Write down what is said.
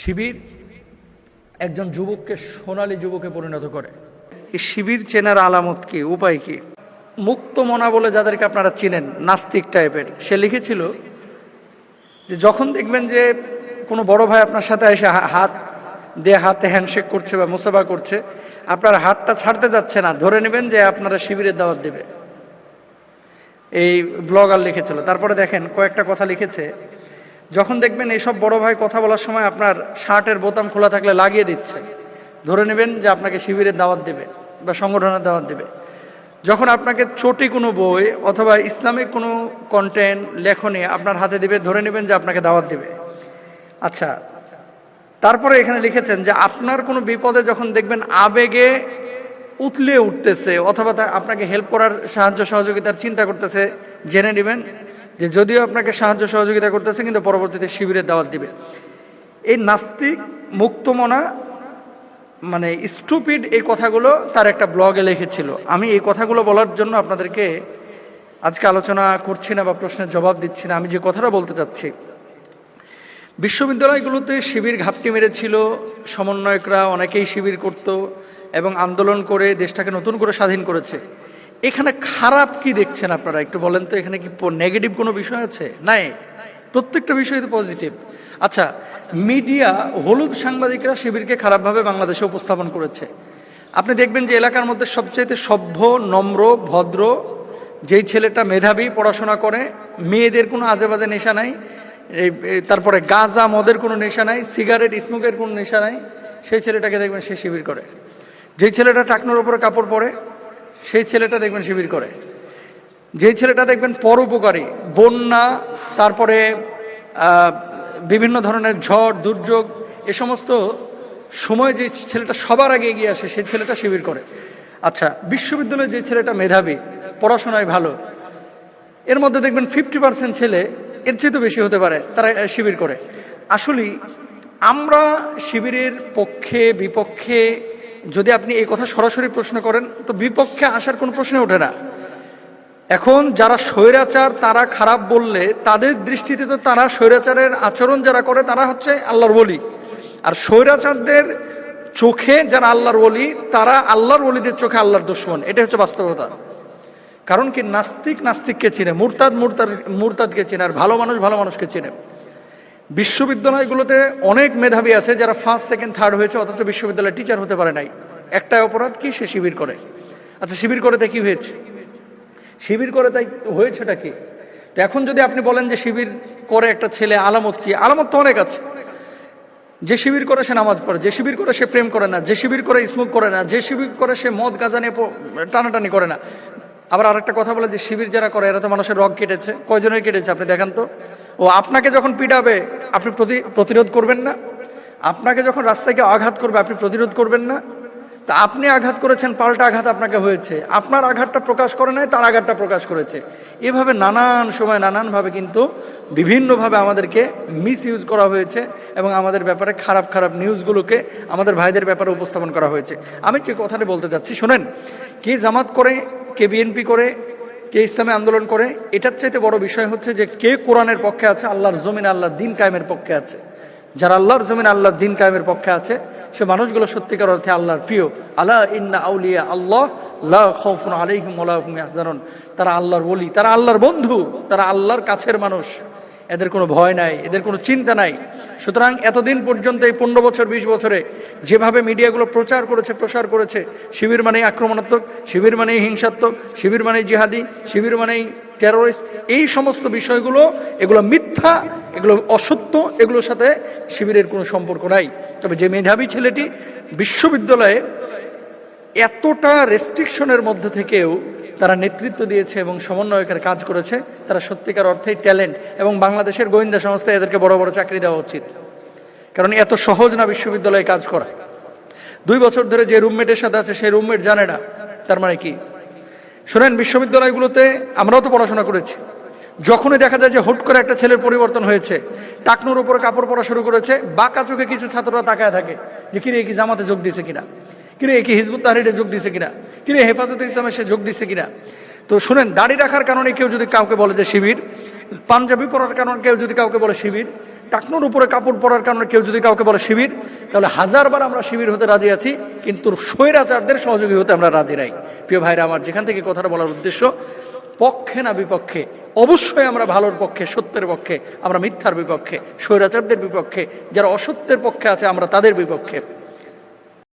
শিবির একজন যুবককে সোনালী যুবকে পরিণত করে। এই শিবির চেনার আলামত কি উপায় কি? মুক্ত মনা বলে যাদেরকে আপনারা চিনেন নাস্তিক টাইপের সে লিখেছিল যে যখন দেখবেন যে কোনো বড় ভাই আপনার সাথে এসে হাত দিয়ে হাতে হ্যান্ডশেক করছে বা মুসাফা করছে আপনার হাতটা ছাড়তে যাচ্ছে না ধরে নেবেন যে আপনারা শিবিরের দাওয়াত দেবে। এই ব্লগার লিখেছিল। তারপরে দেখেন কয়েকটা কথা লিখেছে যখন দেখবেন এইসব বড় ভাই কথা বলার সময় আপনার শার্টের বোতাম খোলা থাকলে লাগিয়ে দিচ্ছে। ধরে নেবেন যে আপনাকে শিবিরের দাওয়াত দেবে বা সংগঠনের দাওয়াত দেবে। যখন আপনাকে চটি কোনো বই অথবা ইসলামিক কোনো কন্টেন্ট লেখনী আপনার হাতে দিবে, ধরে নেবেন যে আপনাকে দাওয়াত দেবে। আচ্ছা তারপরে এখানে লিখেছেন যে আপনার কোনো বিপদে যখন দেখবেন আবেগে উতলে উঠতেছে অথবা আপনাকে হেল্প করার সাহায্য, সহযোগিতার চিন্তা করতেছে, জেনে নেবেন যে যদিও আপনাকে সাহায্য সহযোগিতা করতেছে, কিন্তু পরবর্তীতে শিবিরের দাওয়াত দিবে। এই নাস্তিক মুক্তমনা মানে স্টুপিড এই কথাগুলো তার একটা ব্লগে লিখেছিল। আমি এই কথাগুলো বলার জন্য আপনাদেরকে আজকে আলোচনা করছি না বা প্রশ্নের জবাব দিচ্ছি না। আমি যে কথাটা বলতে চাচ্ছি, বিশ্ববিদ্যালয়গুলোতে শিবির ঘাপটি মেরেছিল, সমন্বয়করা অনেকেই শিবির করত এবং আন্দোলন করে দেশটাকে নতুন করে স্বাধীন করেছে। এখানে খারাপ কি দেখছেন আপনারা? একটু বলেন তো, এখানে কি নেগেটিভ কোনো বিষয় আছে? নাই? প্রত্যেকটা বিষয় তো পজিটিভ আচ্ছা মিডিয়া, হলুদ সাংবাদিকরা শিবিরকে খারাপভাবে বাংলাদেশে উপস্থাপন করেছে। আপনি দেখবেন যে এলাকার মধ্যে সবচাইতে সভ্য, নম্র, ভদ্র, যেই ছেলেটা মেধাবী, পড়াশোনা করে, মেয়েদের কোনো আজে বাজে নেশা নাই তারপরে গাঁজা মদের কোনো নেশা নাই, সিগারেট স্মোকের কোনো নেশা নাই, সেই ছেলেটাকে দেখবেন সে শিবির করে। যেই ছেলেটা টাকনোর ওপরে কাপড় পরে সেই ছেলেটা দেখবেন শিবির করে। যেই ছেলেটা দেখবেন পরোপকারী বন্যা, তারপরে বিভিন্ন ধরনের ঝড়, দুর্যোগ, এ সমস্ত সময় যে ছেলেটা সবার আগে এগিয়ে আসে, সেই ছেলেটা শিবির করে। আচ্ছা বিশ্ববিদ্যালয়ে যে ছেলেটা মেধাবী, পড়াশোনায় ভালো, এর মধ্যে দেখবেন ফিফটি পার্সেন্ট ছেলে এর চেয়ে তো বেশি হতে পারে, তারা শিবির করে। আসলেই আমরা শিবিরের পক্ষে, বিপক্ষে যদি আপনি এই কথা সরাসরি প্রশ্ন করেন, তো বিপক্ষে আসার কোনো প্রশ্ন ওঠে না। এখন যারা স্বৈরাচার, তারা খারাপ বললে, তাদের দৃষ্টিতে তো তারা স্বৈরাচারের আচরণ যারা করে, তারা হচ্ছে আল্লাহর বলি আর স্বৈরাচারদের চোখে যারা আল্লাহর বলি তারা আল্লাহর বলিদের চোখে আল্লাহর দুশ্মন। এটা হচ্ছে বাস্তবতা। কারণ কি, নাস্তিক নাস্তিককে চিনে, মুরতাদ মুরতাদ, মুরতাদকে চিনে, আর ভালো মানুষ ভালো মানুষকে চিনে। বিশ্ববিদ্যালয়গুলোতে অনেক মেধাবী আছে যারা ফার্স্ট সেকেন্ড থার্ড হয়েছে, অথচ বিশ্ববিদ্যালয়ের টিচার হতে পারে নাই। একটাই অপরাধ কি? সে শিবির করে। আচ্ছা শিবির করে তাই কি হয়েছে? শিবির করে তাই হয়েছেটা কি? তো এখন যদি আপনি বলেন যে শিবির করে একটা ছেলে, আলামত কি? আলামত তো অনেক আছে। যে শিবির করে সে নামাজ পড়ে, যে শিবির করে সে প্রেম করে না, যে শিবির করে স্মোক করে না, যে শিবির করে সে মদ, গাঁজা নিয়ে টানাটানি করে না। আবার আরেকটা কথা বলে যে শিবির যারা করে, এরা তো মানুষের রগ কেটেছে। কয়জনের কেটেছে? আপনি দেখান তো। ও আপনাকে যখন পিটাবে আপনি প্রতি- প্রতিরোধ করবেন না। আপনাকে যখন রাস্তায় গিয়ে আঘাত করবে, আপনি প্রতিরোধ করবেন না। তা আপনি আঘাত করেছেন, পাল্টা আঘাত আপনাকে হয়েছে। আপনার আঘাতটা প্রকাশ করে নাই, তার আঘাতটা প্রকাশ করেছে। এভাবে নানান সময়, নানানভাবে কিন্তু বিভিন্নভাবে আমাদেরকে মিস ইউজ করা হয়েছে এবং আমাদের ব্যাপারে খারাপ খারাপ নিউজগুলোকে আমাদের ভাইদের ব্যাপারে উপস্থাপন করা হয়েছে। আমি যে কথাটা বলতে চাচ্ছি শোনেন, কে জামাত করে, কে বিএনপি করে কে ইসলামে আন্দোলন করে? এটার চাইতে বড় বিষয় হচ্ছে যে কে কোরআনের পক্ষে আছে? আল্লাহর জমিন আল্লাহর দিন কায়েমের পক্ষে আছে। যারা আল্লাহর জমিন আল্লাহর দিন কায়েমের পক্ষে আছে, সে মানুষগুলো সত্যিকার অর্থে আল্লাহর প্রিয়। আল্লাহ ইন্না আউলিয়া আল্লাহ আলাইহিম ইয়াহজানুন। তারা আল্লাহর বলি তারা আল্লাহর বন্ধু, তারা আল্লাহর কাছের মানুষ। এদের কোনো ভয় নাই, এদের কোনো চিন্তা নাই। সুতরাং এতদিন পর্যন্ত এই পনেরো বছর, বিশ বছরে যেভাবে মিডিয়াগুলো প্রচার করেছে, প্রসার করেছে, শিবির মানেই আক্রমণাত্মক, শিবির মানেই হিংসাত্মক, শিবির মানেই জিহাদি, শিবির মানেই টেরোরিস্ট এই সমস্ত বিষয়গুলো, এগুলো মিথ্যা, এগুলো অসত্য, এগুলোর সাথে শিবিরের কোনো সম্পর্ক নাই। তবে যে মেধাবী ছেলেটি বিশ্ববিদ্যালয়ে এতটা রেস্ট্রিকশনের মধ্যে থেকেও তারা নেতৃত্ব দিয়েছে এবং সমন্বয়কের কাজ করেছে, তারা সত্যিকার অর্থেই ট্যালেন্ট এবং বাংলাদেশের গোয়েন্দা সংস্থায় এদেরকে বড় বড় চাকরি দেওয়া উচিত। কারণ এত সহজ না বিশ্ববিদ্যালয়ে কাজ করা। দুই বছর ধরে যে রুমমেটের সাথে আছে, সেই রুমমেট জানে না। তার মানে কি? শোনেন, বিশ্ববিদ্যালয়গুলোতে আমরাও তো পড়াশোনা করেছি। যখনই দেখা যায় যে হুট করে একটা ছেলের পরিবর্তন হয়েছে, টাকনুর উপরে কাপড় পরা শুরু করেছে, বাঁকা চোখে কিছু ছাত্ররা তাকায় থাকে যে, কিরে কি জামাতে যোগ দিয়েছে কিনা? কিরে কি হিজবুত তাহরিরে যোগ দিয়েছে কিনা? কিরে, হেফাজতে ইসলামে সে যোগ দিচ্ছে কিনা? তো শুনেন, দাড়ি রাখার কারণে কেউ যদি কাউকে বলে যে শিবির, পাঞ্জাবি পরার কারণে কেউ যদি কাউকে বলে শিবির, টাকনোর উপরে কাপড় পরার কারণে কেউ যদি কাউকে বলে শিবির, তাহলে হাজারবার আমরা শিবির হতে রাজি আছি, কিন্তু স্বৈরাচারদের সহযোগী হতে আমরা রাজি নাই। প্রিয় ভাইরা, আমার যেখান থেকে কথাটা বলার উদ্দেশ্য, পক্ষে না বিপক্ষে, অবশ্যই আমরা ভালোর পক্ষে, সত্যের পক্ষে, আমরা মিথ্যার বিপক্ষে, স্বৈরাচারদের বিপক্ষে, যারা অসত্যের পক্ষে আছে, আমরা তাদের বিপক্ষে।